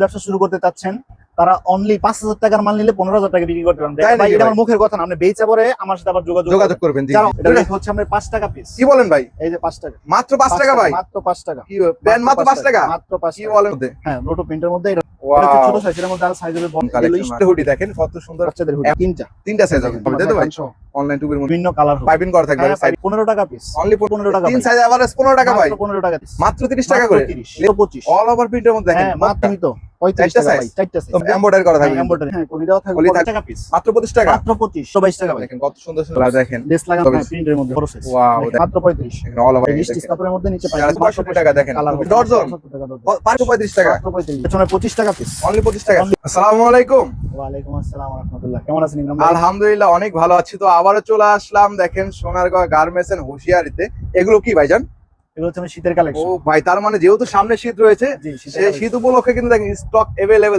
ব্যবসা শুরু করতে চাচ্ছেন তারা অনলি পাঁচ হাজার টাকার মাল নিলে পনেরো হাজার টাকা বিক্রি করতে পারেন ভাই, এটা আমার মুখের কথা না আপনি বেচা পরে আমার সাথে আবার যোগাযোগ যোগাযোগ করবেন। এটা হচ্ছে আমরা পাঁচ টাকা পিস কি বলেন ভাই? এই যে পাঁচ টাকা। মাত্র পাঁচ টাকা ভাই? মাত্র পাঁচ টাকা। কি প্যান্ট মাত্র পাঁচ টাকা মাত্র পাঁচ কি বলেন? হ্যাঁ লোটো প্রিন্টের মধ্যে এটা ছোট ওয়াও সাইজ মধ্যে আর সাইজ হবে। বড় কালেকশন হুডি দেখেন কত সুন্দর বাচ্চাদের তিনটা। তিনটা সাইজ হবে তাই ভাই? অনলাইন টুবির মধ্যে। বিভিন্ন কালার পাইপিং করা থাকবে সাইড পনেরো টাকা পিস অনলি পনেরো টাকা তিন ভাই। সাইজ এভারেজ 15 টাকা ভাই। পনেরো টাকা মাত্র 30 টাকা করে। তিরিশ। পঁচিশ। অল ওভার প্রিন্টের মধ্যে দেখেন হ্যাঁ মাত্র তো পঁয়ত্রিশ চারটা টাকা size? ভাই চারটা size। এমব্রয়ডারি করা থাকবে হ্যাঁ, কলি দেওয়া থাকবে, কলি পঞ্চাশ থাকবে। টাকা piece। মাত্র 25 টাকা মাত্র 25, 122 টাকা দেখেন কত সুন্দর সুন্দর দেখেন Lace লাগানো, তবে- print এর মধ্যে, বড় size। Wow, মাত্র 35 দেখেন অল ওভার এই স্টিচ কাপড়ের মধ্যে নিচে পাই। চারশো মাত্র পঁয়ষট্টি টাকা দেখেন। কালার হবে। ডর্জন। 70 টাকা 535 টাকা মাত্র 35 পেছনে 25 টাকা পিস অনলি 25 টাকা আসসালামু আলাইকুম আসসালাম ওয়া রাহমাতুল্লাহ কেমন আছেন ইমরান আলহামদুলিল্লাহ অনেক ভালো আছি তো আবারও চলে আসলাম দেখেন সোনারগাঁও গার্মেন্টস এন্ড হুশিয়ারিতে এগুলো কি ভাইজান এগুলো হচ্ছে আমার শীতের ও ভাই তার মানে যেহেতু সামনে শীত রয়েছে শীত উপলক্ষে কিন্তু দেখেন স্টক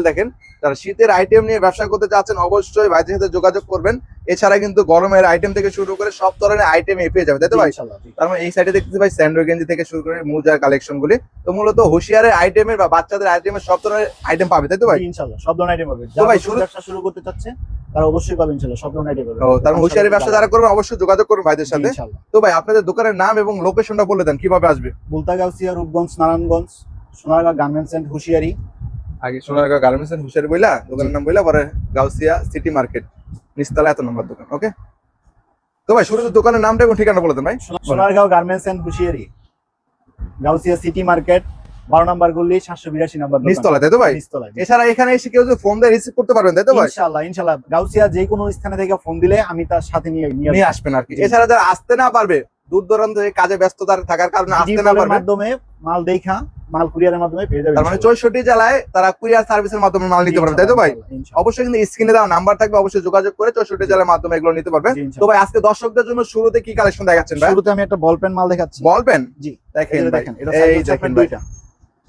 দেখেন। যারা শীতের আইটেম নিয়ে ব্যবসা করতে চাচ্ছেন অবশ্যই ভাইদের সাথে যোগাযোগ করবেন। এছাড়া কিন্তু গরমের আইটেম থেকে শুরু করে সব ধরনের আইটেম পেয়ে যাবে তাই তো ভাই। তার মানে এই সাইডে দেখতে ভাই স্যান্ডো গেঞ্জি থেকে শুরু করে মোজার কালেকশন গুলি। তো মূলত হুশিয়ারের আইটেমের বা বাচ্চাদের আইটেমের সব ধরনের আইটেম পাবে তাই তো ভাই? ইনশাআল্লাহ, সব ধরনের আইটেম পাবে। তো ভাই, শুরু- ব্যবসা শুরু করতে চাচ্ছে তারা অবশ্যই পাবে ইনশাআল্লাহ সব ধরনের আইটেম পাবে। ও তার মানে হুশিয়ারি ব্যবসা যারা করবেন অবশ্যই যোগাযোগ করুন ভাইদের সাথে। তো ভাই আপনাদের দোকানের নাম এবং লোকেশনটা বলে দেন কীভাবে আসবে? Bultagausia Rupganj Narayanganj Sonargaon garments and hosiery আগে সোনারগাঁও গার্মেন্টস এন্ড হুশিয়ারি বইলা দোকানের নাম বইলা পরে গাউসিয়া সিটি মার্কেট নিচতলা এত নম্বর দোকান ওকে তো ভাই শুরুতে দোকানের নামটা এবং ঠিকানা বলে দেন ভাই। Sonargaon garments and hosiery Gausia city market বারো নাম্বার গল্লি সাতশো বিরাশি নাম্বার। নিচতলা তাই তো ভাই? এছাড়া এখানে এসে কেউ ফোন দিয়ে রিসিভ করতে পারবেন তাই তো ভাই? ইনশাআল্লাহ ইনশাআল্লাহ। গাউসিয়া যে কোনো স্থানে থেকে ফোন দিলে আমি তার সাথে নিয়ে নিয়ে নিয়ে আসবেন আর কি। এছাড়া যারা আসতে না পারবে দূর দূরান্ত থেকে কাজে ব্যস্ততার থাকার কারণে আসতে না পারবে। মাধ্যমে মাল দেখা মাল কুরিয়ারের মাধ্যমে পেয়ে যাবে তার মানে চৌষট্টি জেলায় তারা কুরিয়ার সার্ভিসের মাধ্যমে মাল নিতে পারবে তাই তো ভাই? অবশ্যই কিন্তু স্ক্রিনে দেওয়া নাম্বার থাকবে অবশ্যই যোগাযোগ করে চৌষট্টি জেলার মাধ্যমে এগুলো নিতে পারবে। তো ভাই আজকে দর্শকদের জন্য শুরুতে কি কালেকশন দেখাচ্ছেন ভাই? শুরুতে আমি একটা বল পেন মাল দেখাচ্ছি। Ball pen? জি। দেখেন দেখেন এটা এই দেখেন দুইটা।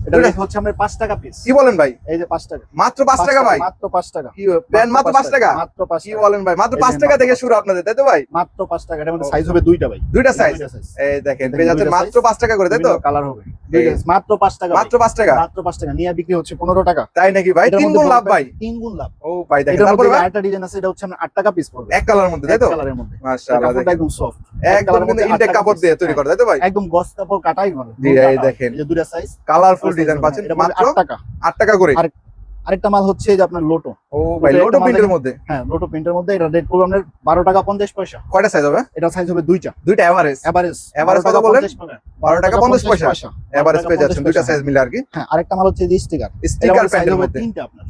এটা হচ্ছে আমরা পাঁচ টাকা পিস কি বলেন ভাই? এই যে পাঁচ টাকা। মাত্র পাঁচ টাকা ভাই? মাত্র পাঁচ টাকা। কি প্যান্ট মাত্র পাঁচ টাকা। মাত্র পাঁচ কি বলেন ভাই? মাত্র এই পাঁচ টাকা থেকে শুরু আপনাদের তাই তো ভাই? মাত্র টাকা সাইজ হবে দুইটা ভাই। দুইটা সাইজ এই দেখেন মাত্র size। পাঁচ টাকা করে তাই তো? কালার হবে। মাত্র পাঁচ টাকা মাত্র পাঁচ টাকা? মাত্র পাঁচ টাকা। নিয়ে বিক্রি হচ্ছে পনেরো টাকা। তাই নাকি ভাই? তিন গুণ লাভ ভাই। তিন গুণ লাভ। ও ভাই দেখেন তারপরে ভাই আরেকটা ডিজাইন আছে এটা হচ্ছে আমরা আট টাকা পিস পড়বে। এক কালার মধ্যে তাই তো? কালারের মধ্যে। মাশাআল্লাহ দেখেন। একদম সফট একদম কিন্তু ইনটেক কাপড় দিয়ে তৈরি করে তাই তো ভাই? একদম গস কাপড় কাটাই করে। জি, এই দেখেন। যে দুইটা সাইজ কালারফুল ডিজাইন পাচ্ছেন মাত্র 8 টাকা। আট টাকা করে। আর- আরেকটা মাল হচ্ছে যে আপনার লোটো ও ভাই লোটো প্রিন্টের মধ্যে? হ্যাঁ লোটো প্রিন্টের মধ্যে। এটা রেট পড়বে আপনার বারো টাকা পঞ্চাশ পয়সা। কয়টা সাইজ হবে? এটা সাইজ হবে দুইটা। দুইটা এভারেজ এভারেজ Average কত বললেন? বারো টাকা পঞ্চাশ পয়সা? এভারেজ পেয়ে যাচ্ছেন। দুইটা সাইজ মিলে আর কি। হ্যাঁ আরেকটা মাল হচ্ছে যে স্টিকার স্টিকার প্যান্টের মধ্যে। তিনটা আপনার।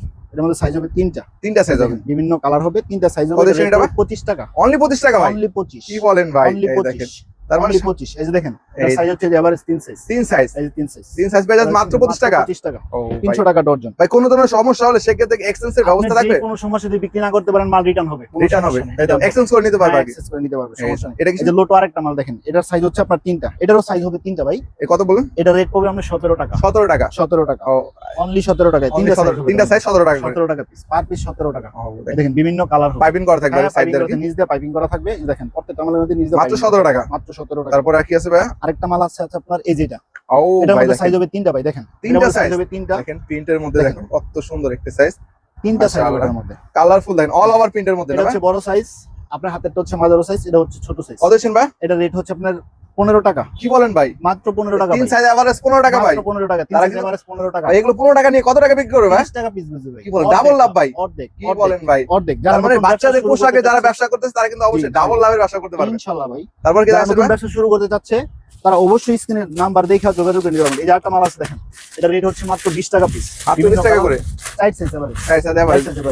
মধ্যে সাইজ হবে তিনটা। তিনটা সাইজ হবে। বিভিন্ন কালার হবে তিনটা সাইজ হবে শ্রেণীটা ভাই? পঁচিশ টাকা। অনলি পঁচিশ টাকা ভাই। অনলি পঁচিশ। কি বলেন ভাই? দেখেন। তার মানে অনলি পঁচিশ। এই যে দেখেন এই- সাইজ হচ্ছে এভারেজ তিন সাইজ তিন সাইজ এই যে তিন সাইজ তিন সাইজ পেয়ে মাত্র পঁচিশ টাকা। পঁচিশ টাকা। ও ভাই। তিনশো টাকা ডর্জন ভাই কোনো ধরনের সমস্যা হলে সেক্ষেত্রে এক্সচেঞ্জ এর ব্যবস্থা থাকবে? কোনো সমস্যা যদি বিক্রি না করতে পারেন মাল রিটার্ন হবে। রিটার্ন হবে। এক্সচেঞ্জ করে নিতে পারবে হ্যাঁ, আর করে নিতে পারবে সমস্যা নেই। এটা কি যে লোটো আরেকটা মাল দেখেন এটার সাইজ হচ্ছে আপনার তিনটা। এটারও সাইজ হবে তিনটা ভাই। এ কত বলুন এটা রেট পড়বে আমরা সতেরো টাকা। সতেরো টাকা। সতেরো টাকা। ও অনলি সতেরো টাকা only তিনটা size তিনটা সাইজ সতেরো টাকা করে। সতেরো টাকা পিস পার পিস সতেরো টাকা। দেখেন বিভিন্ন কালার পাইপিং করা থাকবে সাইড দিয়ে আর নিচ দিয়ে পাইপিং করা থাকবে। দেখেন প্রত্যেকটা মালের মধ্যে নিচ দিয়ে মাত্র piping 17 টাকা। মাত্র সতেরো টাকা। তারপরে আর কি আছে ভাই আরেকটা মাল আছে আপনার এই যেটা। ও ভাই সাইজ হবে তিনটা ভাই দেখেন। তিনটা size হবে তিনটা। দেখেন প্রিন্টের মধ্যে দেখেন। কত সুন্দর একটা সাইজ তিনটা সাইজ। এটার মধ্যে। কালারফুল দেখেন অল ওভার প্রিন্টের মধ্যে এটা হচ্ছে বড় সাইজ আপনার হাতেরটা হচ্ছে মাঝারো সাইজ এটা হচ্ছে ছোট সাইজ কত ভাই? এটা রেট হচ্ছে আপনার পনেরো টাকা। কি বলেন ভাই? মাত্র পনেরো টাকা তিন সাইজ এভারেজ পনেরো টাকা ভাই। পনেরো টাকা তিন পনেরো টাকা। এগুলো পনেরো টাকা নিয়ে কত টাকা বিক্রি করবে ভাই? টাকা পিস কি বলেন? ডাবল লাভ ভাই। অর্ধেক কি বলেন ভাই? অর্ধেক। তার মানে বাচ্চাদের পোশাকে যারা ব্যবসা করতেছে তারা কিন্তু অবশ্যই ডাবল লাভের ব্যবসা করতে পারবে। ইনশাআল্লাহ ভাই। তারপর কি আছে ব্যবসা শুরু করতে চাচ্ছে তারা অবশ্যই স্ক্রিনের নাম্বার দেখে যোগাযোগ করে নিতে এই যে একটা মাল আছে দেখেন এটা রেট হচ্ছে মাত্র বিশ টাকা পিস মাত্র 20 টাকা করে? সাইড সাইজ এবারে সাইজ।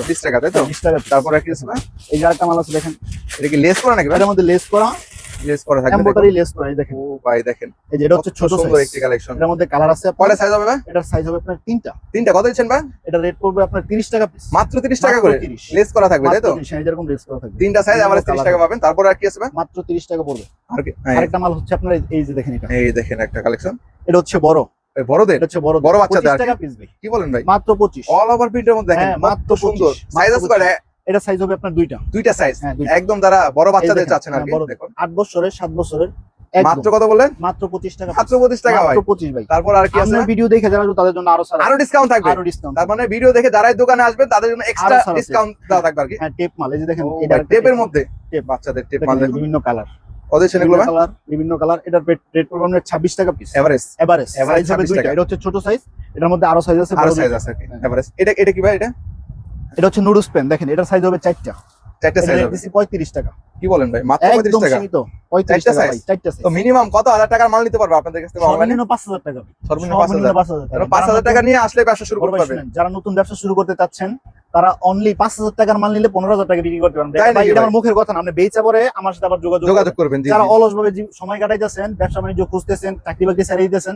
20 টাকা তাই তো? বিশ টাকা piece। তারপর কি আছে এই যে একটা মাল আছে দেখেন। এটা কি লেস করা নাকি এটার মধ্যে লেস করা লেস করা থাকবে এমব্রয়ডারি লেস করা এই দেখেন। ও ভাই দেখেন। এই যে এটা হচ্ছে ছোট সুন্দর একটি কালেকশন এটার মধ্যে কালার আছে আপনার সাইজ হবে ভাই? এটার সাইজ হবে আপনার তিনটা। তিনটা কত দিচ্ছেন ভাই? এটা রেট পড়বে আপনার তিরিশ টাকা পিস মাত্র 30 টাকা করে? 30 লেস করা থাকবে তাই তো? যেরকম লেস করা থাকবে। তিনটা সাইজ বিভিন্ন 30 টাকা পাবেন। তারপর আর কি আছে ভাই? মাত্র তিরিশ টাকা পড়বে। আর হ্যাঁ, আরেকটা মাল হচ্ছে আপনার এই- যে দেখেন এটা। এই দেখেন একটা কালেকশন এটা হচ্ছে বড়। বড়দের? হচ্ছে বড় বড় বাচ্চাদের কি? বলেন ভাই? মাত্র পঁচিশ। অল ওভার প্রিন্টের মধ্যে দেখেন হ্যাঁ, মাত্র সুন্দর। সাইজ আছে এটা সাইজ হবে আপনার দুইটা। দুইটা সাইজ হ্যাঁ একদম যারা বড় বাচ্চাদের চাচ্ছেন আর হ্যাঁ, কি দেখুন। আট বছরের সাত বছরের মাত্র কত বললেন? মাত্র পঁচিশ টাকা। মাত্র পঁচিশ টাকা ভাই। মাত্র পঁচিশ ভাই। তারপর আর কি আছে? ভিডিও দেখে যারা তাদের জন্য আরও আরও ডিসকাউন্ট থাকবে? আরও ডিসকাউন্ট তার মানে ভিডিও দেখে যারাই দোকানে আসবে তাদের জন্য এক্সট্রা আরও। ডিসকাউন্ট দেওয়া থাকবে আর কি। হ্যাঁ টেপ মাল এই যে দেখেন এটা টেপের মধ্যে? টেপ। বাচ্চাদের টেপ মাল বিভিন্ন কালার এগুলো কালার বিভিন্ন কালার এটার রেট পড়বে আপনার ছাব্বিশ টাকা পিস এভারেজ এভারেজ সাইজ হবে দুইটা। এটা হচ্ছে ছোট সাইজ এটার মধ্যে আরও সাইজ আছে আরও বড় সাইজ আছে আর। এভারেজ এটা এটা কি ভাই এটা? এটা হচ্ছে নুডলস পেন দেখেন এটার সাইজ হবে চারটা। চারটা সাইজ হবে। পঁয়ত্রিশ টাকা। কি বলেন ভাই? মাত্র পঁয়ত্রিশ টাকা? সীমিত পঁয়ত্রিশ টাকা ভাই চারটা সাইজ তো মিনিমাম কত হাজার টাকার মাল নিতে পারবে আপনাদের কাছ থেকে? সর্বনিম্ন পাঁচ হাজার টাকা সর্বনিম্ন পাঁচ হাজার। পাঁচ হাজার টাকা পাঁচ হাজার টাকা নিয়ে আসলে ব্যবসা শুরু করতে ভাই যারা নতুন ব্যবসা শুরু করতে চাচ্ছেন তারা অনলি পাঁচ হাজার টাকার মাল নিলে পনেরো হাজার টাকা বিক্রি করতে পারেন এটা আমার মুখের কথা না আপনি বেচা পরে আমার সাথে আবার যোগাযোগ যোগাযোগ করবেন। যারা। অলস ভাবে সময় কাটাইতেছেন ব্যবসা বাণিজ্য খুঁজতেছেন চাকরি বাকরি ছাড়িয়ে দিতেছেন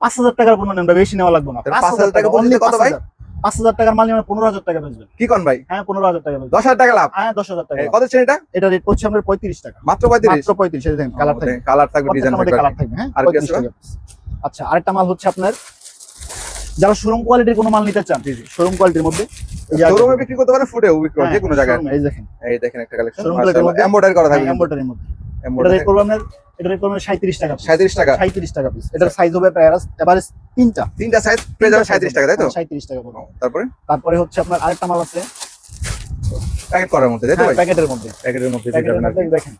পাঁচ হাজার টাকার পণ্য নেন বেশি নেওয়া লাগবে না। পাঁচ হাজার টাকা টাকা কত ভাই? 5,000 পাঁচ হাজার টাকার মাল নিয়ে পনেরো হাজার টাকা বেচবেন। কি কোন ভাই? হ্যাঁ পনেরো হাজার টাকা দশ হাজার টাকা লাভ? হ্যাঁ দশ হাজার টাকা কত শ্রেণীটা এটা? রেট পড়ছে আমাদের পঁয়ত্রিশ টাকা। মাত্র পঁয়ত্রিশ? মাত্র পঁয়ত্রিশ দেখেন কালার থাকবে। কালার থাকবে ডিজাইন থাকবে। কালার থাকবে হ্যাঁ আর কি আছে? 35 টাকা আচ্ছা আরেকটা মাল হচ্ছে আপনার যারা শোরুম কোয়ালিটির কোনো মাল নিতে চান শোরুম কোয়ালিটির মধ্যে শোরুমে বিক্রি করতে পারেন ফুটেও বিক্রি হ্যাঁ, যে কোনো জায়গায়। এই দেখেন। এই দেখেন একটা কালেকশন এমব্রয়ডারি করা থাকবে এমব্রয়ডারির মধ্যে। এটা এমব্রয়ডারি করব আপনার রেট টাকা 37 টাকা। সাঁত্রিশ টাকা পিস এটার সাইজ হবে প্রায় এভারেজ তিনটা। তিনটা সাইজ 37 টাকা তাই তো? সাঁত্রিশ টাকা পড়বে। তারপরে? তারপরে হচ্ছে আপনার আরেকটা মাল আছে। প্যাকেট করার মধ্যে তাই তো প্যাকেটের মধ্যে। প্যাকেটের মধ্যে দেখেন।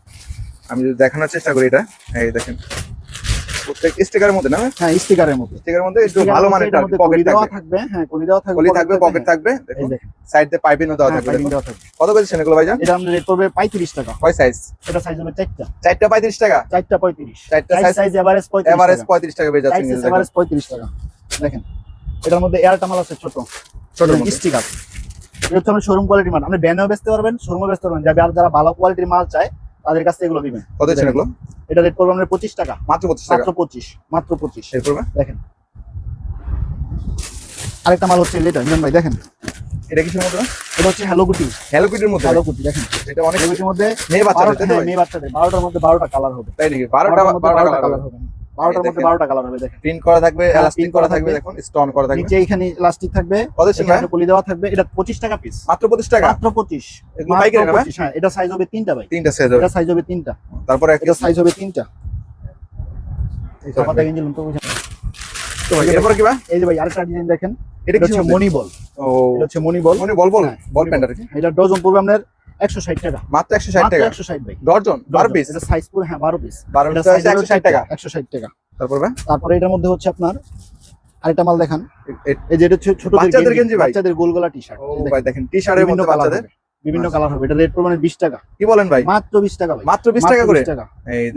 আমি যদি দেখানোর চেষ্টা করি এটা এই দেখেন। প্রত্যেক স্টিকারের মধ্যে না? হ্যাঁ স্টিকারের মধ্যে। স্টিকারের মধ্যে একটু ভালো মানের পকেট থাকবে হ্যাঁ কলি দেওয়া থাকবে কলি থাকবে পকেট থাকবে। দেখুন। সাইড দিয়ে পাইপিংও দেওয়া থাকবে কত ভাইজান? এটা আমাদের রেট করবে পঁয়ত্রিশ টাকা। কয় সাইজ এটা সাইজ হবে চারটা। চারটা পঁয়ত্রিশ টাকা? চারটা পঁয়ত্রিশ। চারটা সাইজ সাইজ সাইজ এভারেজ পঁয়ত্রিশ এভারেজ টাকা। পঁয়ত্রিশ টাকা এভারেজ পঁয়ত্রিশ টাকা। দেখেন এটার মধ্যে এয়ারটা মাল আছে ছোট। ছোট। স্টিকার এটা হচ্ছে শোরুম কোয়ালিটির মাল। আপনি ব্যানেও বেচতে পারবেন শোরুমও বেচতে পারবেন। যারা যারা ভালো কোয়ালিটির মাল চায় তাদের কাছে এগুলো দিবেন কত দিচ্ছেন এগুলো? এটা রেট করব আমরা পঁচিশ টাকা। মাত্র পঁচিশ মাত্র পঁচিশ মাত্র পঁচিশ। রেট ভাই? দেখেন। আরেকটা মাল হচ্ছে এটা ইমরান ভাই দেখেন। এটা কিসের মধ্যে? এটা হচ্ছে হ্যালো কুটি হ্যালো কুটির মধ্যে? হ্যালো গুটি দেখেন। এটা অনেক কিছুর মধ্যে মেয়ে বাচ্চাদের হ্যাঁ? মেয়ে বাচ্চাদের। বারোটার মধ্যে বারোটা কালার হবে। তাই নাকি? বারোটা বারোটা কালার হবে। বারোটার মধ্যে দেখেন। বারোটা কালার হবে দেখেন। প্রিন্ট করা থাকবে হ্যাঁ, এলাস্টিক করা করা থাকবে। দেখুন স্টোন করা থাকবে। নিচে এখানে ইলাস্টিক থাকবে কত দিচ্ছেন ভাই দেওয়া থাকবে এটা পঁচিশ টাকা পিস মাত্র পঁচিশ টাকা? মাত্র পঁচিশ। এগুলো পাইকারি না হ্যাঁ এটা সাইজ হবে তিনটা ভাই। তিনটা সাইজ হবে। এটা সাইজ হবে তিনটা। তারপরে এটা সাইজ হবে তিনটা। কথা তো বুঝেন। তো ভাই, এরপরে কি ভাই? এই যে ভাই আরেকটা ডিজাইন দেখেন। এটা কি হচ্ছে মনি বল ও। এটা হচ্ছে মনি বল মনে বল বল হ্যাঁ, বল প্যান্ট আর কি এটা ডজন পড়বে আপনার একশো ষাট টাকা। মাত্র একশো ষাট টাকা? একশো ষাট ভাই। বারো পিস এটা সাইজ পুরো হ্যাঁ বারো পিস বারো পিস একশো ষাট টাকা? একশো ষাট টাকা। তারপর ভাই? তারপরে এটার মধ্যে হচ্ছে আপনার আরেকটা মাল দেখান। এই যে এটা ছোট বাচ্চাদের গেঞ্জি? বাচ্চাদের গোলগলা টি শার্ট ভাই দেখেন টি শার্টের মধ্যে বাচ্চাদের। বিভিন্ন। কালার হবে। এটা রেট পরিমাণে বিশ টাকা। কি বলেন ভাই? মাত্র বিশ টাকা মাত্র বিশ টাকা করে?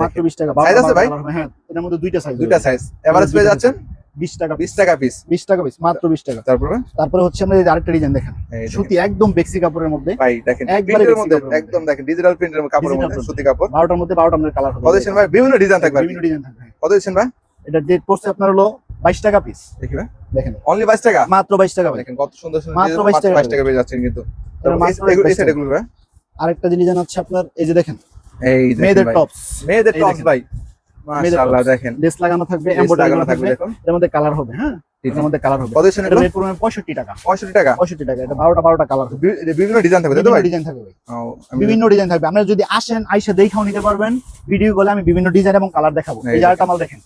মাত্র দেখেন। বিশ টাকা। Size আছে ভাই? হ্যাঁ এটার মধ্যে দুইটা সাইজ দুইটা সাইজ এভারেজ পেয়ে যাচ্ছেন? বিশ টাকা বিশ টাকা পিস বিশ টাকা পিস মাত্র বিশ টাকা। তারপর? তারপরে হচ্ছে আমরা এই যে আরেকটা ডিজাইন দেখেন। সুতি একদম বেক্সি কাপড়ের মধ্যে। ভাই দেখেন একবারে প্রিন্টের মধ্যে একদম দেখেন ডিজিটাল প্রিন্টের কাপড়ের Digital মধ্যে সুতি কাপড়। বারোটার মধ্যে বারোটা আমাদের কালার হবে। কত ভাই বিভিন্ন ডিজাইন থাকবে বিভিন্ন ডিজাইন থাকবে কত ভাই? এটা ডেট পড়ছে আপনার হলো বাইশ টাকা পিস দেখি ভাই। দেখেন। অনলি বাইশ টাকা? মাত্র বাইশ টাকা দেখেন কত সুন্দর সুন্দর মাত্র ডিজাইন, 22 টাকা পেয়ে যাচ্ছেন কিন্তু। এই 22 সাইড ভাই? আরেকটা যে ডিজাইন আছে আপনার এই যে দেখেন। এই মেয়েদের। টপস মেয়েদের টপস ভাই। মাশাআল্লাহ দেখেন। লেস লাগানো থাকবে Lace লাগানো লাগানো থাকবে থাকবে। এর মধ্যে কালার হবে হ্যাঁ? এর মধ্যে কালার হবে। কত দিচ্ছেন রেট পড়বে পঁয়ষট্টি টাকা। পঁয়ষট্টি টাকা? পঁয়ষট্টি টাকা এটা বারোটা বারোটা কালার হবে। বিভিন্ন ডিজাইন থাকবে তাই ডিজাইন বিভিন্ন ডিজাইন আপনারা যদি আসেন আইসা দেখাও নিতে পারবেন। ভিডিও আমি বিভিন্ন ডিজাইন এবং কালার দেখাবো। এই এই জারটা মাল দেখেন।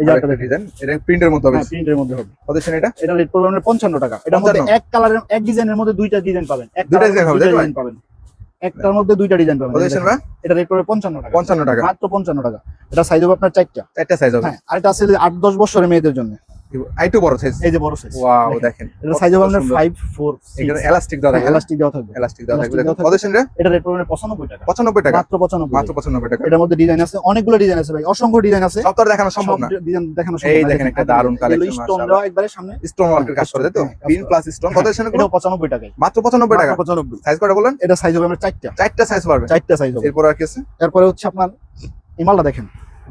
এই জারটা ডিজাইন এটা প্রিন্টের মতো হবে। প্রিন্টের মধ্যে হবে। কত এটা? এটা রেট পড়বে আপনার পঞ্চান্ন টাকা। এটার মধ্যে 55 এক কালারের এক ডিজাইনের মধ্যে দুইটা ডিজাইন পাবেন। এক দুইটা মধ্যে design পাবেন। একটার মধ্যে দুইটা ডিজাইন পাবেন। এটা রেট পড়বে পঞ্চান্ন টাকা। পঞ্চান্ন টাকা। মাত্র পঞ্চান্ন টাকা। এটা সাইজ হবে আপনার চারটা। চারটা সাইজ হবে। হ্যাঁ আর এটা আছে আট দশ বছরের মেয়েদের জন্য। আইটু বড় সাইজ এই যে বড় সাইজ ওয়াও দেখেন এটা সাইজ হবে আপনার ফাইভ ফোর এখানে এলাস্টিক দেওয়া থাকবে। এলাস্টিক দেওয়া থাকবে। এলাস্টিক দেওয়া থাকবে। কত দিচ্ছেন এটা রেট পড়বে পঁচানব্বই টাকা। পঁচানব্বই টাকা? মাত্র পঁচানব্বই। মাত্র পঁচানব্বই টাকা। এটার মধ্যে ডিজাইন আছে অনেকগুলো ডিজাইন আছে ভাই। অসংখ্য ডিজাইন আছে। সব তো দেখানো সম্ভব না। ডিজাইন দেখানো এই দেখেন একটা দারুণ collection, স্টোন। দেওয়া একবারে সামনে। স্টোন ওয়ার্কের কাজ করে তো? পিন প্লাস স্টোন কত এগুলো? এটাও পঁচানব্বই টাকায়। মাত্র পঁচানব্বই টাকা? পঁচানব্বই। সাইজ কটা বলেন? এটা সাইজ হবে আপনার চারটা। চারটা সাইজ পারবে চারটা সাইজ হবে। এরপর আর কি আছে? তারপরে হচ্ছে আপনার এই মালটা দেখেন।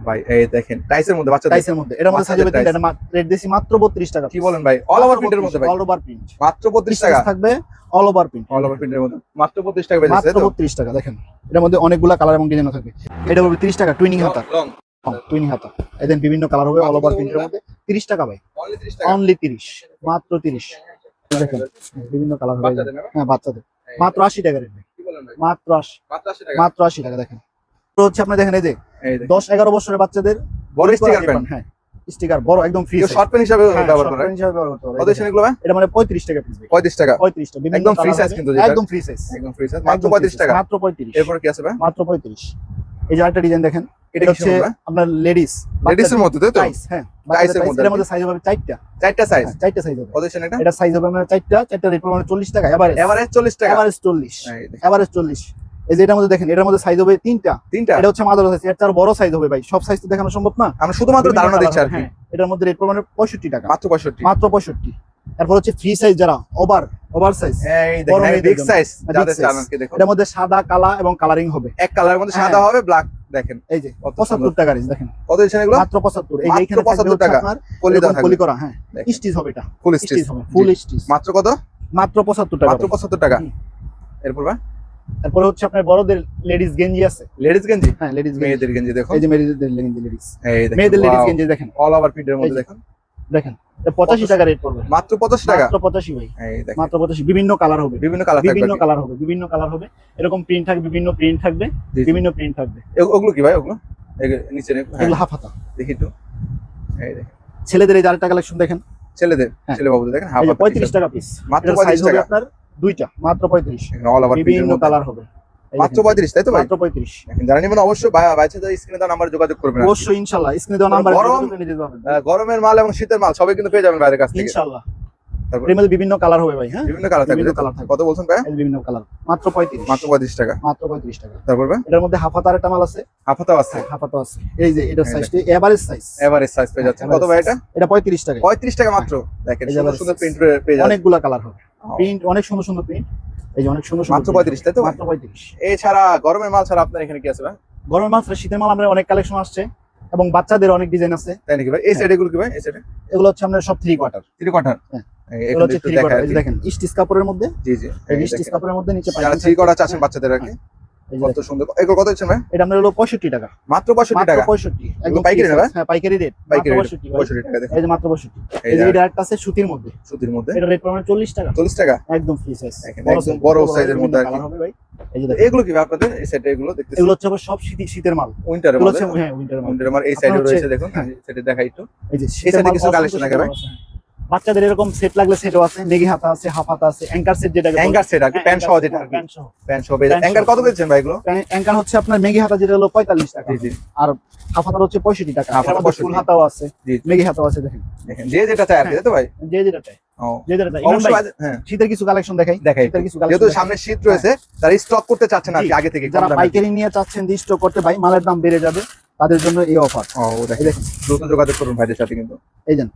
ভাই এই দেখেন টাইসের মধ্যে বাচ্চাদের টাইসের মধ্যে। এটার মধ্যে সাইজ হবে বাচ্চাদের রেট দিয়েছি মাত্র বত্রিশ টাকা। কি বলেন ভাই? অল ওভার প্রিন্টের মধ্যে ভাই। অল ওভার প্রিন্ট মাত্র বত্রিশ টাকা। থাকবে all over print all over প্রিন্টের মধ্যে। মাত্র বত্রিশ টাকা পেয়ে মাত্র বত্রিশ টাকা দেখেন। এটার মধ্যে অনেকগুলা কালার এবং ডিজাইন থাকবে। এটা হবে তিরিশ টাকা টুইনিং হাতা। টুইনিং হাতা। এদের বিভিন্ন কালার হবে অল ওভার প্রিন্টের মধ্যে। তিরিশ টাকা ভাই। অনলি 30 টাকা। অনলি তিরিশ। মাত্র তিরিশ। দেখেন বিভিন্ন কালার হবে? হ্যাঁ বাচ্চাদের। মাত্র আশি টাকা রেট মাত্র আশি। মাত্র 80 টাকা। আশি টাকা দেখেন। হচ্ছে আপনার দেখেন এই যে দশ এগারো বছরের বাচ্চাদের বড় স্টিকার প্যান্ট হ্যাঁ স্টিকার বড় একদম ফ্রি শর্ট প্যান্ট হিসাবে ব্যবহার করে কত এটা এগুলো মানে পঁয়ত্রিশ টাকা পিস পঁয়ত্রিশ টাকা। পঁয়ত্রিশ টাকা একদম size হবে। কিন্তু। একদম ফ্রি সাইজ একদম ফ্রি সাইজ মাত্র পঁয়ত্রিশ টাকা। মাত্র পঁয়ত্রিশ। এরপর কি আছে ভাই? মাত্র পঁয়ত্রিশ। এই যে আরেকটা ডিজাইন দেখেন এটা হচ্ছে আপনার লেডিস লেডিস এর মধ্যে তো? হ্যাঁ এর মধ্যে এর মধ্যে সাইজ হবে চারটা। চারটা সাইজ হ্যাঁ, চারটা সাইজ হবে। কত এটা? এটা সাইজ হবে চারটা চারটা রেট মানে চল্লিশ টাকা এভারেজ এভারেজ চল্লিশ টাকা। এভারেজ চল্লিশ। এই দেখেন, এভারেজ চল্লিশ। এই যে এটার মধ্যে দেখেন এটার মধ্যে সাইজ হবে তিনটা। তিনটা? এটা হচ্ছে মাদার সাইজ এর চার বড় সাইজ হবে ভাই। সব সাইজ তো দেখানো সম্ভব না। শুধুমাত্র ধারণা দিচ্ছি আর কি। হ্যাঁ। এটার মধ্যে রেট পড়বে পঁয়ষট্টি টাকা। মাত্র পঁয়ষট্টি। মাত্র পঁয়ষট্টি। তারপর হচ্ছে ফ্রি সাইজ যারা over over size big size এটার মধ্যে সাদা কালা এবং কালারিং হবে। এক কালারের মধ্যে হ্যাঁ। সাদা হবে ব্ল্যাক দেখেন। এই যে কত সুন্দর। পঁচাত্তর টাকা রেঞ্জ দেখেন। কত দিচ্ছেন এগুলো? মাত্র পঁচাত্তর। এই যে এখানে 75 টাকা। কলি করা হ্যাঁ। স্টিচ হবে এটা। ফুল স্টিচ হবে। ফুল স্টিচ মাত্র কত? মাত্র পঁচাত্তর টাকা মাত্র পঁচাত্তর টাকা। হুম। এরপর তারপরে হচ্ছে আপনার বড়দের লেডিস গেঞ্জি আছে। লেডিস গেঞ্জি? হ্যাঁ লেডিস গেঞ্জি। মেয়েদের গেঞ্জি দেখুন। এই যে মেয়েদের গেঞ্জি লেডিস মেয়েদের লেডিস গেঞ্জি দেখেন। অল ওভার প্রিন্টের মধ্যে দেখেন। দেখেন এটা পঁচাশি টাকা রেট পড়বে। মাত্র পঁচাশি টাকা? মাত্র পঁচাশি ভাই। মাত্র পঁচাশি। বিভিন্ন কালার হবে। বিভিন্ন কালার বিভিন্ন কালার হবে বিভিন্ন কালার হবে। এরকম প্রিন্ট থাকবে বিভিন্ন প্রিন্ট থাকবে। বিভিন্ন প্রিন্ট থাকবে। ওগুলো কি ভাই ওগুলো? এগুলো নিচে নে- হ্যাঁ, এগুলো হাফ হাতা। দেখি একটু। এই দেখেন। ছেলেদের এই আরেকটা কালেকশন দেখেন। ছেলেদের হ্যাঁ। ছেলে বাবুদের দেখেন হাফ পঁয়ত্রিশ টাকা পিস মাত্র পঁয়ত্রিশ টাকা। আপনার দুইটা মাত্র পঁয়ত্রিশ। অল ওভার বিভিন্ন কালার হবে। মাত্র পঁয়ত্রিশ তাই তো মাত্র পঁয়ত্রিশ। এখন যারা নেবেন অবশ্যই ভাই স্ক্রিনে দেওয়া নাম্বার যোগাযোগ করবেন অবশ্যই ইনশাল্লাহ। স্ক্রিনে দেওয়া নাম্বার গরম, গরমের মাল এবং শীতের মাল সবই কিন্তু পেয়ে যাবেন বাইরের কাছ থেকে। ইনশাল্লাহ। এর মধ্যে বিভিন্ন কালার হবে ভাই হ্যাঁ? বিভিন্ন কালার থাকবে বিভিন্ন তাই থাকবে। কত বলছেন ভাই? বিভিন্ন কালার মাত্র পঁয়ত্রিশ। মাত্র পঁয়ত্রিশ টাকা। মাত্র পঁয়ত্রিশ টাকা। তারপর ভাই? এটার মধ্যে হাতার একটা মাল আছে। আছে। হ্যাঁ, আছে। এই যে সাইজটি এভারেজ সাইজ এভারেজ সাইজ পেয়ে কত ভাই এটা? এটা পঁয়ত্রিশ টাকা। পঁয়ত্রিশ টাকা মাত্র। দেখেন এই সুন্দর সুন্দর প্রিন্ট পেয়ে যাচ্ছেন অনেকগুলা কালার হবে। প্রিন্ট অনেক সুন্দর সুন্দর প্রিন্ট এই যে অনেক সুন্দর সুন্দর মাত্র। 35 তাই তো? মাত্র পঁয়ত্রিশ। এছাড়া গরমের মাল ছাড়া আপনার এখানে কি আছে ভাই? গরমের মাল শীতের মাল আমরা অনেক কালেকশন আসছে এবং বাচ্চাদের অনেক ডিজাইন আছে। তাই নাকি ভাই? এই সাইডগুলো কি ভাই? এই সাইড এগুলো হচ্ছে আপনার সব থ্রি কোয়ার্টার থ্রি কোয়ার্টার। এগুলো এগুলো হচ্ছে থ্রি কোয়ার্টার দেখেন ইস্টিস কাপড়ের মধ্যে। জি জি। এই এই কাপড়ের মধ্যে নিচে থ্রি কোয়ার্টার চাচ্ছেন বাচ্চাদের আর কি। এই যে কত। সুন্দর। এগুলো কত হচ্ছে এটা আমরা হলো পঁয়ষট্টি টাকা। মাত্র পঁয়ষট্টি মাত্র টাকা? পঁয়ষট্টি একদম পাইকারি না। হ্যাঁ পাইকারি রেট পাইকারি মাত্র rate, পঁয়ষট্টি ভাই। পঁয়ষট্টি টাকা দেখেন। এই যে মাত্র পঁয়ষট্টি। এই এই যে একটা আছে সুতির মধ্যে। সুতির মধ্যে? এটা রেট পড়বে চল্লিশ টাকা। চল্লিশ টাকা? একদম ফ্রি সাইজ একদম বড় এর মধ্যে আর। হবে ভাই। এই যে এগুলো কি আপনাদের? এই সাইডে এগুলো দেখতেছি এগুলো হচ্ছে সব শীতের শীতের মাল। উইন্টারের হচ্ছে হ্যাঁ উইন্টার মাল। উইন্টারের মাল এই সাইডে রয়েছে দেখুন। হ্যাঁ। সেটা দেখাই একটু। এই যে মাল কিছু collection থাকে ভাই? হ্যাঁ। বাচ্চাদের এরকম সেট লাগলে সেটও আছে নেগি হাতা আছে হাফ হাতা আছে অ্যাঙ্কার সেট যেটা অ্যাঙ্গার সেট আর প্যান্ট সহ যেটা প্যান্ট সহ। প্যান্ট সহ সহ। কত দিচ্ছেন ভাই এগুলো? অ্যাঙ্কার হচ্ছে আপনার মেগি হাতা যেটা হলো পঁয়তাল্লিশ টাকা। জি জি। আর হাফ হাতার হচ্ছে পঁয়ষট্টি টাকা। হাফ হাতা 65 ফুল হাতাও আছে। মেগি হাতাও আছে দেখেন। দেখেন যে যেটা চাই আর কি তো ভাই? যে যেটা চাই ও যে যেটা চাই হ্যাঁ। শীতের কিছু কালেকশন দেখাই। দেখাই। শীতের কিছু যেহেতু সামনে শীত রয়েছে তারা স্টক করতে চাচ্ছেন আর কি আগে থেকে যারা পাইকারি নিয়ে চাচ্ছেন যে স্টক করতে ভাই মালের দাম বেড়ে যাবে তাদের জন্য এই অফার ও দেখেন। দ্রুত যোগাযোগ করুন ভাইদের সাথে কিন্তু। এই যান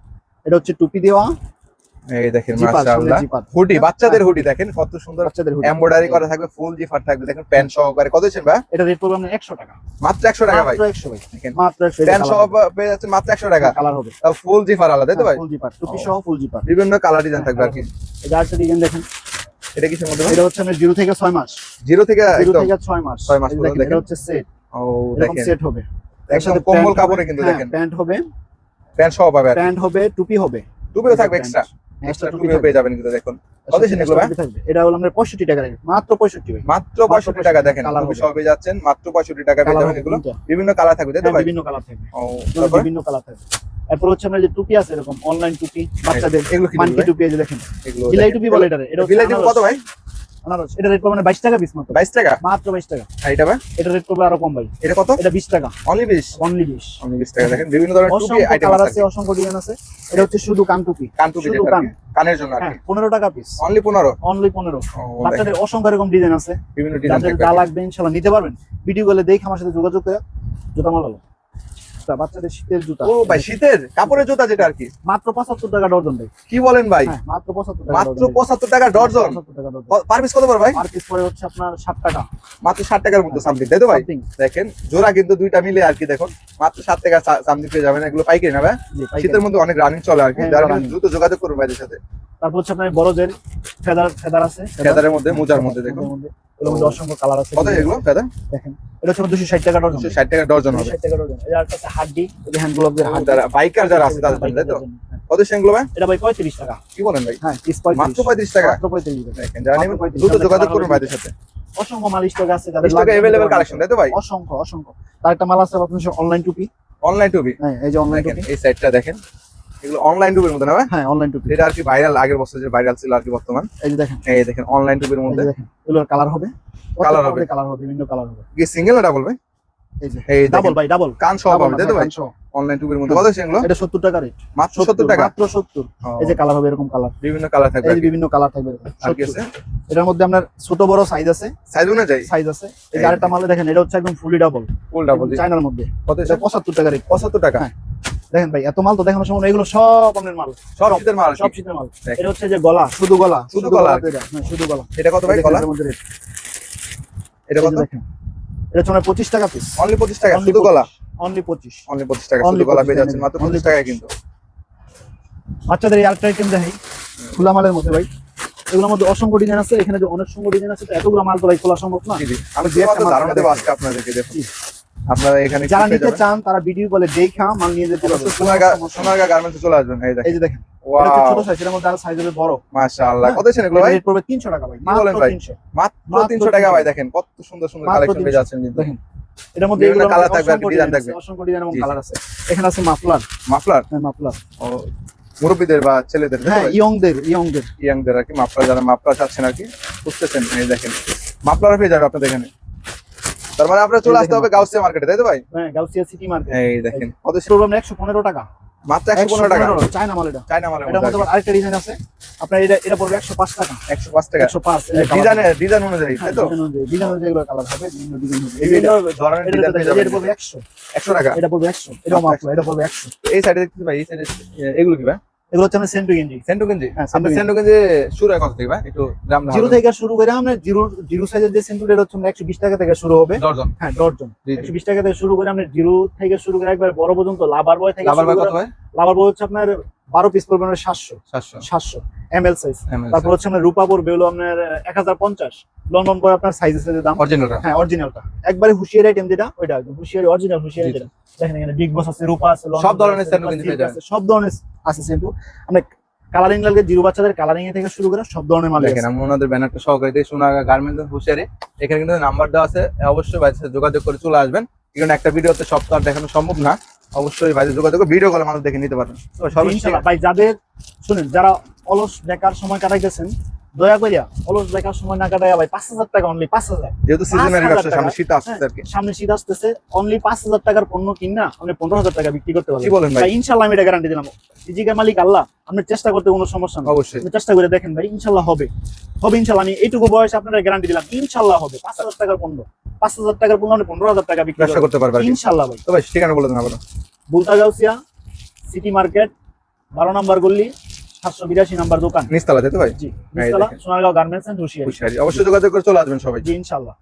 এটা হচ্ছে টুপি দেওয়া। এই দেখেন মাশাআল্লাহ। হুডি বাচ্চাদের হুডি দেখেন কত সুন্দর বাচ্চাদের hoodie। এমব্রয়ডারি করা থাকবে ফুল জিফার থাকবে দেখেন প্যান্ট সহকারে। কত দিচ্ছেন ভাই? এটা রেট পড়বে আপনার একশো টাকা। মাত্র একশো টাকা ভাই। মাত্র একশো ভাই। দেখেন মাত্র প্যান্ট সহ পেয়ে যাচ্ছেন মাত্র একশো টাকা। কালার হবে। ফুল জিফার আলাদা তাই তো ভাই? ফুল জিপার টুপি সহ ফুল জিপার বিভিন্ন কালার ডিজাইন থাকবে আর কি। এটা আরেকটা ডিজাইন দেখেন। এটা কিসের মধ্যে এটা হচ্ছে আপনার জিরো থেকে ছয় মাস। জিরো থেকে জিরো একদম থেকে ছয় মাস। ছয় মাস এই পর্যন্ত দেখেন, এটা হচ্ছে সেট ও দেখেন। সেট হবে। একদম কম্বল কাপড়ে কিন্তু দেখেন। প্যান্ট হবে। প্যান্ট সহ পাবে প্যান্ট হবে টুপি হবে। টুপিও থাকবে এক্সট্রা এক্সট্রা টুপি টুপিও পেয়ে যাবেন কিন্তু দেখুন। কত extra এগুলো ভাই? এটা হলো আপনার পঁয়ষট্টি টাকা রেট মাত্র পঁয়ষট্টি। ভাই মাত্র পঁয়ষট্টি টাকা দেখেন টুপি সহ পেয়ে যাচ্ছেন মাত্র পঁয়ষট্টি টাকা পেয়ে যাবেন এগুলো। বিভিন্ন কালার থাকবে তাই তো হ্যাঁ, বিভিন্ন কালার থাকবে। ও বিভিন্ন কালার থাকবে। এরপর হচ্ছে আপনার যে টুপি আছে এরকম অনলাইন টুপি বাচ্চাদের এগুলো মানকি টুপি এই যে দেখেন। এগুলো বিলাই টুপি বলে এটা এটা বিলাই টুপি কত ভাই? আনারস। এটা রেট পড়বে বাইশ টাকা পিস মাত্র। বাইশ টাকা? মাত্র বাইশ টাকা। আর এটা ভাই? এটা রেট পড়বে আরও কম ভাই। এটা কত? এটা বিশ টাকা। অনলি বিশ? অনলি বিশ। অনলি বিশ টাকা। দেখেন বিভিন্ন ধরনের টুপি আইটেম আছে আছে অসংখ্য ডিজাইন আছে। এটা হচ্ছে শুধু কান টুপি। কান টুপি শুধু কান। কানের জন্য আর হ্যাঁ কি পনেরো টাকা পিস অনলি পনেরো? অনলি পনেরো। ও, দেখেন, বাচ্চাদের অসংখ্য এরকম ডিজাইন আছে। বিভিন্ন ডিজাইন যাদের যা লাগবে ইনশাল্লাহ নিতে পারবেন। ভিডিও গুলো দেখে আমার সাথে যোগাযোগ করে। জুতা মাল ভালো তা বাচ্চাদের শীতের জুতা। ও ভাই শীতের? কাপড়ের জুতা যেটা আর কি? মাত্র পঁচাত্তর টাকা ডর্জন ভাই। কি বলেন ভাই? হ্যাঁ মাত্র পঁচাত্তর মাত্র পঁচাত্তর টাকা ডর্জন? পার পিস কত পড়ে ভাই? পার পিস পরে হচ্ছে আপনার ষাট টাকা। মাত্র ষাট টাকার মতো সামথিং তাই তো ভাই। দেখেন জোড়া কিন্তু দুইটা মিলে আর কি দেখুন। মাত্র ষাট টাকা সামথিং পেয়ে যাবেন এগুলো পাইকারি না ভাই? শীতের মধ্যে অনেক রানিং চলে আর কি হ্যাঁ। কিন্তু দ্রুত যোগাযোগ করুন ভাইদের সাথে। তারপর হচ্ছে আপনার বড়দের ফেদার ফেদার আছে ফেদারের মধ্যে, মোজার মধ্যে দেখুন। মধ্যে। অসংখ্য কালার আছে। কত এগুলো ফেদার দেখেন এটা হচ্ছে দুশো ষাট টাকা ডর্জন ষাট টাকা ডর্জন হবে। ষাট টাকা ডর্জন এটা একটা হাড্ডি হ্যান্ড গ্লোভের হাড্ডি। যারা বাইকার যারা আছে তাদের জন্য তো? কত সেগুলো ভাই এটা ভাই পঁয়ত্রিশ টাকা। কি বলেন ভাই? হ্যাঁ মাত্র পঁয়ত্রিশ টাকা? মাত্র পঁয়ত্রিশ টাকা। দেখেন যারা নেবেন দ্রুত যোগাযোগ করুন ভাইদের সাথে। অসংখ্য মাল স্টক আছে যাদের স্টকে লাগবে। কালেকশন তাই তো ভাই? অসংখ্য অসংখ্য। তার একটা মাল আছে আপনার অনলাইন টুপি। অনলাইন টুবি হ্যাঁ এই যে অনলাইন টুপি। এই সাইডটা দেখেন। এগুলো অনলাইন টুবির মধ্যে না হ্যাঁ অনলাইন টুপি যেটা আর কি ভাইরাল আগের বছর যে ভাইরাল ছিল আর কি বর্তমান। এই যে দেখেন। এই দেখেন অনলাইন এই মধ্যে। দেখেন এগুলোর কালার হবে। Colour হবে। কালার হবে বিভিন্ন কালার হবে। কি সিঙ্গেল না ডাবল ভাই? এই যে এই ডাবল ভাই ডাবল কান সহ পাবে তাই তো ভাই? অনলাইন টুবির মধ্যে। কত সেগুলো এটা 70 টাকা রেট মাত্র সত্তর টাকা? মাত্র 70 এই যে কালার হবে এরকম কালার বিভিন্ন কালার থাকবে এই বিভিন্ন কালার থাকবে আর কি আছে? এটার মধ্যে আপনার ছোট বড় সাইজ আছে। সাইজ অনুযায়ী সাইজ আছে। এই আরেকটা মালে দেখেন এটা হচ্ছে একদম ফুলি ডাবল ফুল ডাবল চায়নার মধ্যে। কত এটা 75 টাকা রেট পঁচাত্তর টাকা? হ্যাঁ। দেখেন ভাই এত মাল তো দেখানোর সময় এগুলো সব আপনার মাল। সব শীতের মাল সব শীতের মাল। এটা হচ্ছে যে গলা শুধু গলা শুধু গলা। এটা, হ্যাঁ, শুধু গলা। এটা কত ভাই দেখেন rate। এটা কত? দেখেন এটা হচ্ছে আপনার 25 টাকা পিস অনলি পঁচিশ টাকা শুধু গলা? অনলি 25 অনলি পঁচিশ টাকা শুধু গলা পেয়ে যাচ্ছেন মাত্র পঁচিশ টাকায় কিন্তু। বাচ্চাদের এই আরেকটা আইটেম দেখাই খোলা মালের মধ্যে ভাই। এগুলোর মধ্যে অসংখ্য ডিজাইন আছে এখানে যে অনেক সংখ্য ডিজাইন আছে তো এতগুলো মাল তো ভাই খোলা সম্ভব না। আমি একটা ধারণা দেবো। আজকে আপনাদেরকে দেখুন। আপনারা এখানে যারা নিতে চান তারা ভিডিও কলে দেখা মাল নিয়ে যেতে সোনারগা সোনারগা গার্মেন্টসে চলে আসবেন। এই দেখেন। এই যে দেখেন এটা হচ্ছে ওয়াও ছোট সাইজ এর মধ্যে আর সাইজ হবে বড়। মাশাআল্লাহ। কত ছেন এগুলো ভাই? পড়বে 300 টাকা ভাই বলেন মাত্র 300 মাত্র মাত্র 300 টাকা ভাই দেখেন কত সুন্দর সুন্দর মাত্র কালেকশন পেয়ে যাচ্ছেন কিন্তু। দেখেন এটার মধ্যে থাকবে আর থাকবে। অসংখ্য ডিজাইন এবং। কালার আছে। এখানে আছে মাফলার। মাফলার? হ্যাঁ মাফলার। ও মুরব্বীদের বা ছেলেদের হ্যাঁ ইয়ংদের ইয়ংদের। ইয়াংদের আর কি মাফলার যারা মাফলার চাচ্ছেন আর কি বুঝতেছেন এই দেখেন। মাফলার পেয়ে যাবে আপনাদের এখানে। তার মানে আপনারা চলে আসতে হবে গাউসিয়া মার্কেটে তাই তো ভাই? হ্যাঁ গাউসিয়া সিটি মার্কেট এই দেখেন। কত শুরু আমরা 115 টাকা। মাত্র একশো পনেরো টাকা। চায়না মাল এটা। চায়না মালের এটার মধ্যে আরেকটা ডিজাইন আছে। আপনার এটা এটা পড়বে 105 টাকা। একশো পাঁচ টাকা। 105 ডিজাইন ডিজাইন অনুযায়ী তাই তো? ডিজাইন অনুযায়ী। এগুলো কালার হবে বিভিন্ন ডিজাইন হবে। বিভিন্ন ধরনের ডিজাইন পেয়ে যাবেন। এটা পড়বে 100 একশো টাকা? এটা পড়বে 100 এটাও মাফলার এটা পড়বে 100 এই সাইডে দেখতে ভাই এই সাইডে এগুলো কি ভাই? এগুলো হচ্ছে সেন্টু গেঞ্জি। সেন্টু গেঞ্জি? হ্যাঁ, আপনি সেন্টু গেঞ্জি। শুরু হয় কত থেকে ভাই একটু দাম জিরো থেকে শুরু করে আমরা জিরো জিরো সাইজের যে সেন্টু এটা হচ্ছে আমরা 120 টাকা থেকে শুরু হবে। দর্জন হ্যাঁ জি 120 টাকা থেকে শুরু করে আমরা জিরো থেকে শুরু করে একবার বড় পর্যন্ত লাভার বয় থেকে শুরু ভাই কত ভাই লাভার বয় হচ্ছে আপনার 12 পিস পড়বে আপনার 700 সাতশো। 700 এমএল সাইজ তারপর হচ্ছে আপনার রূপা পড়বে হলো আপনার 1050 লন্ডন পরে আপনার সাইজ আছে দাম। অরিজিনালটা হ্যাঁ অরিজিনালটা একবারে হুশিয়ারি আইটেম যেটা ওইটা হুশিয়ারি অরিজিনাল হুশিয়ারি যেটা। দেখেন এখানে বিগ বস আছে রূপা আছে সব ধরনের রূপা কিন্তু পেয়ে যাবেন। সব ধরনের আছে সেন্টু আমরা কালারিং লাগলে জিরো বাচ্চাদের কালারিং থেকে শুরু করে সব ধরনের মাল দেখেন আমি ওনাদের ব্যানারটা সহকারে দিয়ে সোনাগা গার্মেন্টস হুশিয়ারি। এখানে কিন্তু নাম্বার দেওয়া আছে অবশ্যই ভাইয়ের সাথে যোগাযোগ করে চলে আসবেন। এখানে একটা ভিডিওতে সব তো আর দেখানো সম্ভব না। অবশ্যই ভাইদের যোগাযোগ করে ভিডিও কলে মানুষ দেখে নিতে পারবেন। ভাই যাদের শুনেন যারা অলস বেকার সময় কাটাইতেছেন দয়া করিয়া অলস বেকার সময় না কাটাইয়া ভাই পাঁচ হাজার টাকা অনলি পাঁচ হাজার। যেহেতু সিজনারি ব্যবসা সামনে শীত আসছে আর কি। সামনে শীত আসতেছে অনলি পাঁচ হাজার টাকার পণ্য কিনা আপনি পনেরো হাজার টাকা বিক্রি করতে পারবেন। বলেন ভাই? ভাই ইনশাল্লাহ আমি এটা গ্যারান্টি দিলাম। ফিজিক্যাল মালিক আল্লাহ আপনি চেষ্টা করতে কোনো সমস্যা নেই। অবশ্যই। চেষ্টা করে দেখেন ভাই ইনশাল্লাহ হবে। হবে ইনশাল্লাহ আমি এইটুকু বয়সে আপনারা গ্যারান্টি দিলাম। ইনশাল্লাহ হবে পাঁচ হাজার টাকার পণ্য। পাঁচ হাজার টাকার পণ্য আপনি পনেরো হাজার টাকা বিক্রি করতে পারবে আর কি। ইনশাল্লাহ ভাই। তো ভাই ঠিকানা বলে দেন আবার বুলতা গাউসিয়া সিটি মার্কেট বারো নাম্বার গল্লি সাতশো বিরাশি নাম্বার দোকান। নিস্তালা যেতে ভাই? জি নিস্তালা সোনারগাঁও গার্মেন্টস এন্ড হুশিয়ারি অবশ্যই যোগাযোগ করে চলে আসবেন সবাই। জি ইনশাল্লাহ।